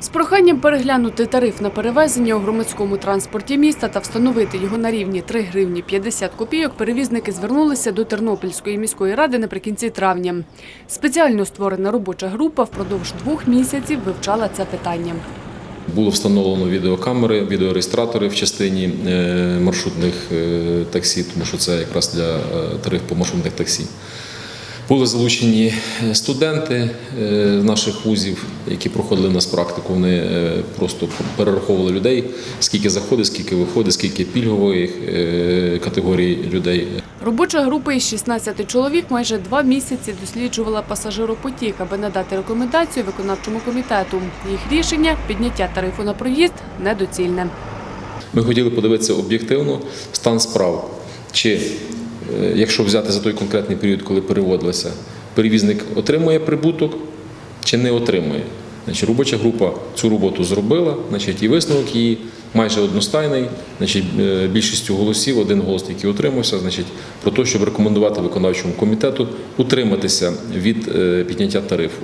З проханням переглянути тариф на перевезення у громадському транспорті міста та встановити його на рівні 3 гривні 50 копійок, перевізники звернулися до Тернопільської міської ради наприкінці травня. Спеціально створена робоча група впродовж двох місяців вивчала це питання. Було встановлено відеокамери, відеореєстратори в частині е, маршрутних е, таксі, тому що це якраз для е, тарифу маршрутних таксі. Були залучені е, студенти е, з наших вузів, які проходили в нас практику. Вони е, просто перераховували людей, скільки заходить, скільки виходить, скільки пільгових е, категорій людей. Робоча група із 16 чоловік майже два місяці досліджувала пасажиропотік, аби надати рекомендацію виконавчому комітету. Їх рішення підняття тарифу на проїзд недоцільне. Ми хотіли подивитися об'єктивно стан справ. Чи якщо взяти за той конкретний період, коли переводилися, перевізник отримує прибуток чи не отримує. Значить, робоча група цю роботу зробила, значить, і висновок її майже одностайний. Значить, е, більшістю голосів, один голос, який отримався, значить, про те, щоб рекомендувати виконавчому комітету утриматися від е, підняття тарифу.